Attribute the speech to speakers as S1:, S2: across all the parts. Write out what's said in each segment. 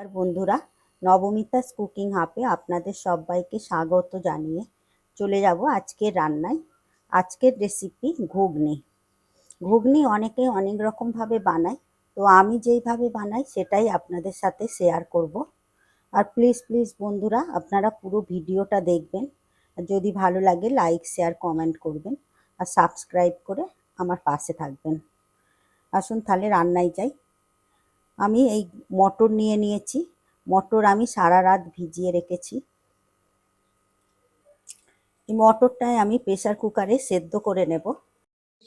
S1: আর বন্ধুরা। নবমিতাস কুকিং হাবে আপনাদের সবাইকে স্বাগত জানিয়ে চলে যাব আজকের রান্নায়। আজকের রেসিপি ঘুগনি। ঘুগনি অনেকে অনেক রকমভাবে বানায়, তো আমি যেইভাবে বানাই সেটাই আপনাদের সাথে শেয়ার করব। আর প্লিজ প্লিজ বন্ধুরা, আপনারা পুরো ভিডিওটা দেখবেন। যদি ভালো লাগে লাইক শেয়ার কমেন্ট করবেন। আর সাবস্ক্রাইব করে আমার পাশে থাকবেন। আসুন তাহলে রান্নায় যাই। আমি এই মটর নিয়ে নিয়েছি। মটর আমি সারা রাত ভিজিয়ে রেখেছি। এই মটরটাই আমি প্রেসার কুকারে সেদ্ধ করে নেব।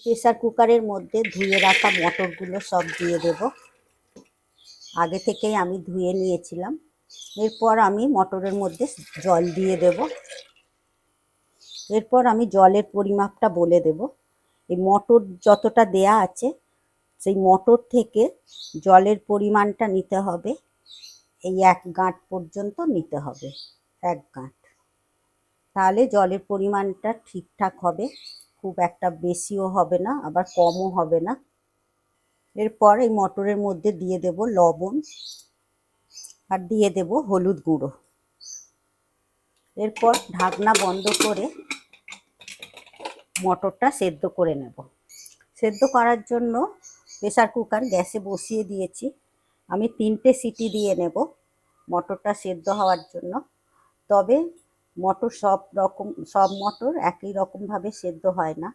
S1: প্রেসার কুকারের মধ্যে ধুয়ে রাখা মটরগুলো সব দিয়ে দেব। আগে থেকেই আমি ধুয়ে নিয়েছিলাম। এরপর আমি মটরের মধ্যে জল দিয়ে দেব। এরপর আমি জলের পরিমাপটা বলে দেব। এই মটর যতটা দেয়া আছে সেই মটর থেকে জলের পরিমাণটা নিতে হবে। এই এক গাঁট পর্যন্ত নিতে হবে, এক গাঁট। তাহলে জলের পরিমাণটা ঠিকঠাক হবে, খুব একটা বেশিও হবে না, আবার কমও হবে না। এরপর এই মটরের মধ্যে দিয়ে দেব লবণ আর দিয়ে দেব হলুদ গুঁড়ো। এরপর ঢাকনা বন্ধ করে মটরটা সেদ্ধ করে নেব। সেদ্ধ করার জন্য প্রেসার কুকার গ্যাসে বসিয়ে দিয়েছি। আমি তিনটে সিটি দিয়ে নেব মটরটা সেদ্ধ হওয়ার জন্য। তবে মটর সব রকম, সব মটর একই রকমভাবে সেদ্ধ হয় না।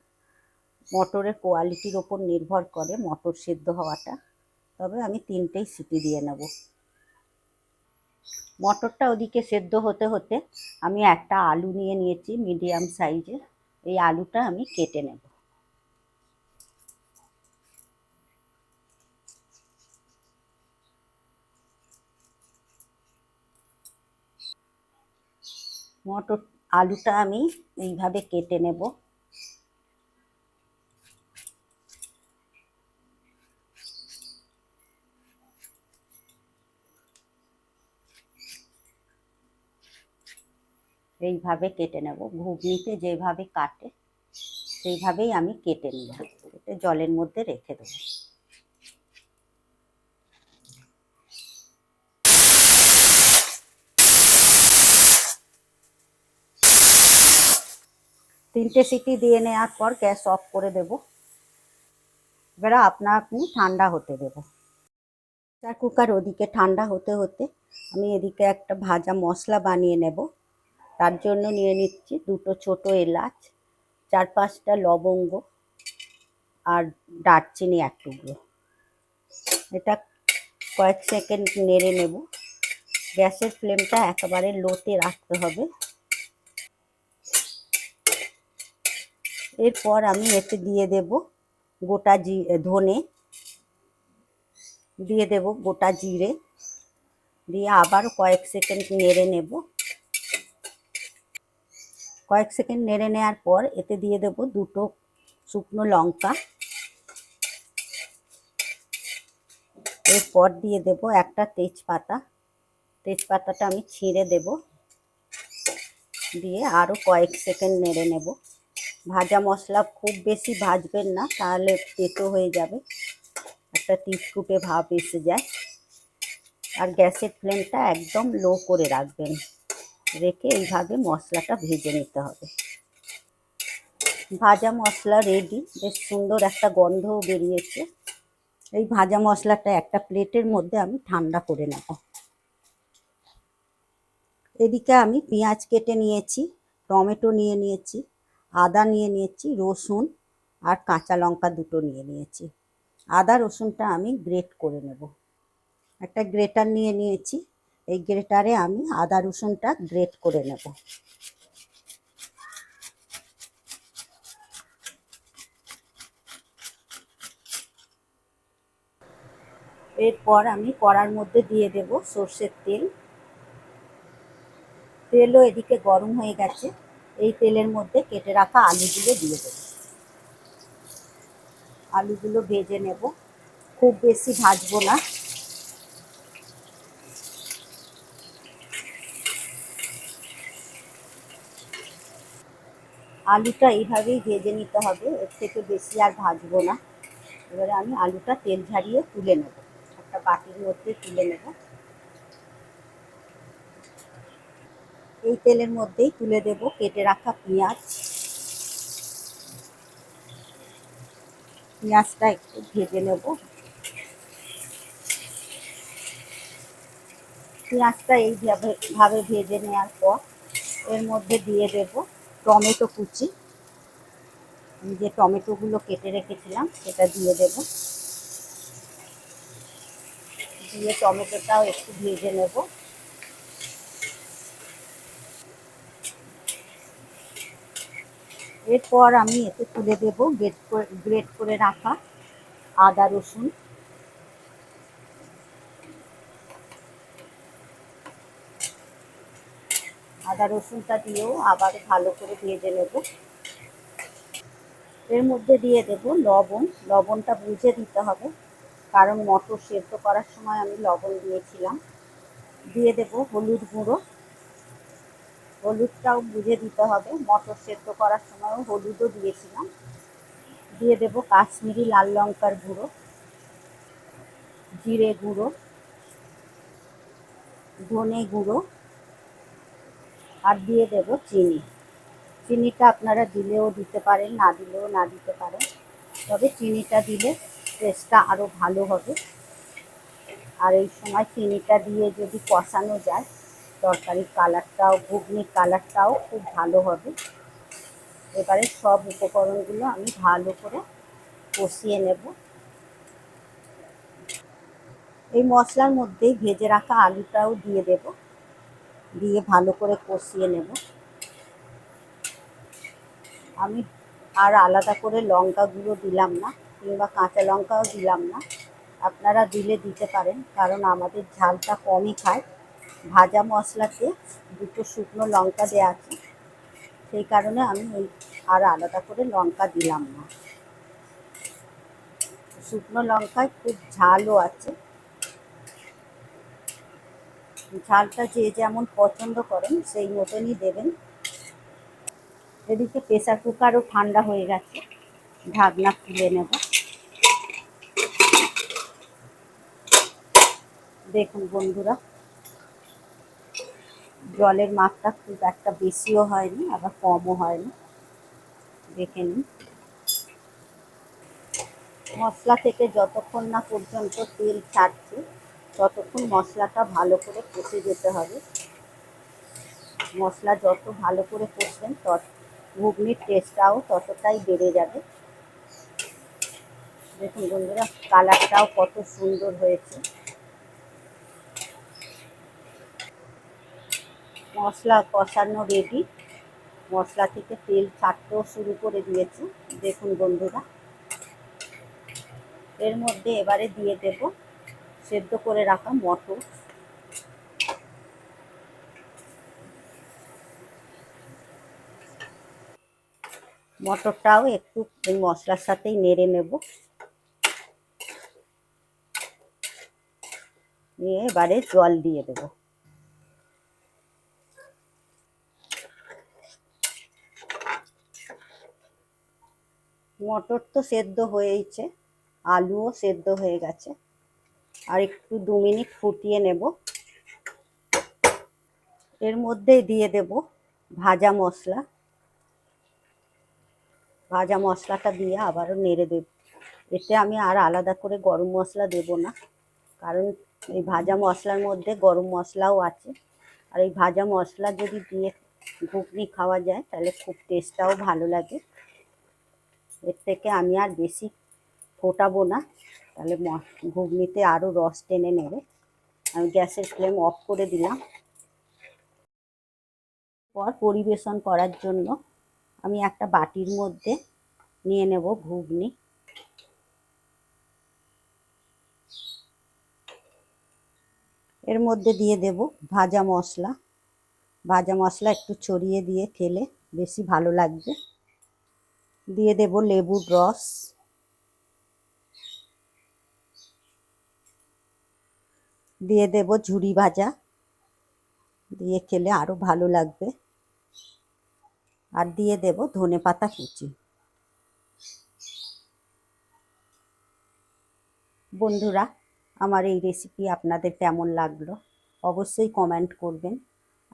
S1: মটরের কোয়ালিটির ওপর নির্ভর করে মটর সেদ্ধ হওয়াটা। তবে আমি তিনটেই সিটি দিয়ে নেব। মটরটা ওদিকে সেদ্ধ হতে হতে আমি একটা আলু নিয়ে নিয়েছি মিডিয়াম সাইজের। এই আলুটা আমি কেটে নেব। মটর আলুটা আমি এইভাবে কেটে নেব। এইভাবে কেটে নেব। ঘুগনিতে যেভাবে কাটে, সেইভাবেই আমি কেটে নিব কেটে জলের মধ্যে রেখে দেবো। তিনটে সিটি দিয়ে নেওয়ার পর গ্যাস অফ করে দেব। এবারে আপনা আপনি ঠান্ডা হতে দেব। প্রেসার কুকার ওদিকে ঠান্ডা হতে হতে আমি এদিকে একটা ভাজা মশলা বানিয়ে নেব। তার জন্য নিয়ে নিচ্ছি দুটো ছোট এলাচ চার পাঁচটা লবঙ্গ আর দারচিনি এক টুকরো। এটা কয়েক সেকেন্ড নেড়ে নেব। গ্যাসের ফ্লেমটা একেবারে লোতে রাখতে হবে। এরপর আমি এতে দিয়ে দেব গোটা জি ধনে। দিয়ে দেব গোটা জিরে। দিয়ে আবার কয়েক সেকেন্ড নেড়ে নেব। কয়েক সেকেন্ড নেড়ে নেওয়ার পর এতে দিয়ে দেব দুটো শুকনো লঙ্কা। এরপর দিয়ে দেব একটা তেজপাতা। তেজপাতাটা আমি ছিঁড়ে দেব। দিয়ে আরও কয়েক সেকেন্ড নেড়ে নেব। ভাজা মশলা খুব বেশি ভাজবেন না, তাহলে তেতো হয়ে যাবে। একটা তিটকুটে ভাব এসে যায়। আর গ্যাসের ফ্লেমটা একদম লো করে রাখবেন। রেখে এইভাবে মশলাটা ভেজে নিতে হবে। ভাজা মশলা রেডি বেশ সুন্দর একটা গন্ধও বেরিয়েছে। এই ভাজা মশলাটা একটা প্লেটের মধ্যে আমি ঠান্ডা করে নেব। এদিকে আমি পেঁয়াজ কেটে নিয়েছি, টমেটো নিয়ে নিয়েছি। আদা নিয়ে নিয়েছি, রসুন আর কাঁচা লঙ্কা দুটো নিয়ে নিয়েছি। আদা, রসুনটা আমি গ্রেট করে নেব। একটা গ্রেটার নিয়ে নিয়েছি। এই গ্রেটারে আমি আদা, রসুনটা গ্রেট করে নেব। এরপর আমি কড়ার মধ্যে দিয়ে দেব সর্ষের তেল। তেলও এদিকে গরম হয়ে গেছে। এই তেলের মধ্যে কেটে রাখা আলুগুলো দিয়ে দেব। আলুগুলো ভেজে নেব। খুব বেশি ভাজবো না। আলুটা এইভাবেই ভেজে নিতে হবে। এর থেকে বেশি আর ভাজবো না। এবারে আমি আলুটা তেল ঝারিয়ে তুলে নেব। একটা বাটির মধ্যে তুলে নেব। এই তেলের মধ্যেই তুলে দেব কেটে রাখা পেঁয়াজ। পেঁয়াজটা একটু ভেজে নেব। পেঁয়াজটা এইভাবে ভাবে ভেজে নেওয়ার পর এর মধ্যে দিয়ে দেব টমেটো কুচি। যে টমেটোগুলো কেটে রেখেছিলাম সেটা দিয়ে দেব। দিয়ে টমেটোটাও একটু ভেজে নেব। এরপর আমি এতে তুলে দেব গ্রেট করে গ্রেট করে রাখা আদা, রসুন। আদা, রসুনটা দিয়েও আবার ভালো করে ভেজে নেব। এর মধ্যে দিয়ে দেব লবণ। লবণটা বুঝে দিতে হবে, কারণ মটর সেদ্ধ করার সময় আমি লবণ দিয়েছিলাম। দিয়ে দেব হলুদ গুঁড়ো। হলুদটাও বুঝে দিতে হবে। মটর সেদ্ধ করার সময়ও হলুদও দিয়েছিলাম। দিয়ে দেব কাশ্মীরি লাল লঙ্কার গুঁড়ো, জিরে গুঁড়ো, ধনে গুঁড়ো, আর দিয়ে দেব চিনি। চিনিটা আপনারা দিলেও দিতে পারেন, না দিলেও না দিতে পারেন। তবে চিনিটা দিলে টেস্টটা আরও ভালো হবে। আর এই সময় চিনিটা দিয়ে যদি কষানো যায় তরকারির কালারটাও, ঘুগনির কালারটাও খুব ভালো হবে। এবারে সব উপকরণগুলো আমি ভালো করে কষিয়ে নেব। এই মশলার মধ্যেই ভেজে রাখা আলুটাও দিয়ে দেব, দিয়ে ভালো করে কষিয়ে নেব। আমি আর আলাদা করে লঙ্কা গুঁড়ো দিলাম না, কিংবা কাঁচা লঙ্কাও দিলাম না। আপনারা দিলে দিতে পারেন, কারণ আমাদের ঝালটা কমই খায়। ভাজা মশলাতে দুটো শুকনো লঙ্কা দেওয়া আছে। সেই কারণে আমি ওই আর আলাদা করে লঙ্কা দিলাম না। শুকনো লঙ্কায় খুব ঝালও আছে। ঝালটা যে যেমন পছন্দ করেন, সেই মতনই দেবেন। এদিকে প্রেসার কুকারও ঠান্ডা হয়ে গেছে। ঢাকনা খুলে নেব। দেখুন বন্ধুরা। জলের মাপটা খুব একটা বেশিও হয়নি, আবার কমও হয়নি। দেখে নিন। মশলা থেকে যতক্ষণ না পর্যন্ত তেল ছাড়ছে, ততক্ষণ মশলাটা ভালো করে কষে যেতে হবে। মশলা যত ভালো করে কষবেন, তত ঘুগনির টেস্টটাও ততটাই বেড়ে যাবে। দেখুন বন্ধুরা কালারটাও কত সুন্দর হয়েছে। মশলা কষানো রেডি মশলা থেকে তেল ছাড়তেও শুরু করে দিয়েছি, দেখুন বন্ধুরা। এর মধ্যে এবারে দিয়ে দেব সেদ্ধ করে রাখা মটর। মটরটাও একটু এই মশলার সাথেই নেড়ে নেব। নিয়ে এবারে জল দিয়ে দেব। মটর তো সেদ্ধ হয়েইছে, আলুও সেদ্ধ হয়ে গেছে। আর একটু দু মিনিট ফুটিয়ে নেব। এর মধ্যে দিয়ে দেব ভাজা মশলা। ভাজা মশলাটা দিয়ে আবারও নেড়ে দেব। এতে আমি আর আলাদা করে গরম মশলা দেব না, কারণ এই ভাজা মশলার মধ্যে গরম মশলাও আছে। আর এই ভাজা মশলা যদি দিয়ে ঘুগনি খাওয়া যায়, তাহলে খুব টেস্টটাও ভালো লাগে। এর থেকে আমি আর বেশি ফোটাবো না। তাহলে ঘুগনিতে আরও রস টেনে নেবে। আমি গ্যাসের ফ্লেম অফ করে দিলাম। পর পরিবেশন করার জন্য আমি একটা বাটির মধ্যে নিয়ে নেব ঘুগনি। এর মধ্যে দিয়ে দেব ভাজা মশলা। ভাজা মশলা একটু ছড়িয়ে দিয়ে খেলে বেশি ভালো লাগবে। দিয়ে দেব লেবুর রস। দিয়ে দেব ঝুরি ভাজা। দিয়ে খেলে আরও ভালো লাগবে। আর দিয়ে দেব ধনে পাতা কুচি। বন্ধুরা, আমার এই রেসিপি আপনাদের কেমন লাগল? অবশ্যই কমেন্ট করবেন।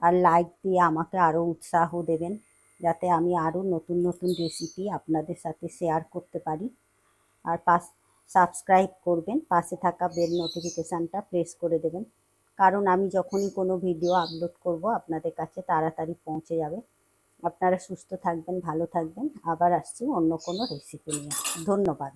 S1: আর লাইক দিয়ে আমাকে আরও উৎসাহ দেবেন। যাতে আমি আরও নতুন নতুন রেসিপি আপনাদের সাথে শেয়ার করতে পারি। আর পাস সাবস্ক্রাইব করবেন, পাশে থাকা বেল নোটিফিকেশানটা প্রেস করে দেবেন। কারণ আমি যখনই কোনো ভিডিও আপলোড করব, আপনাদের কাছে তাড়াতাড়ি পৌঁছে যাবে। আপনারা সুস্থ থাকবেন, ভালো থাকবেন। আবার আসছি অন্য কোনো রেসিপি নিয়ে। ধন্যবাদ।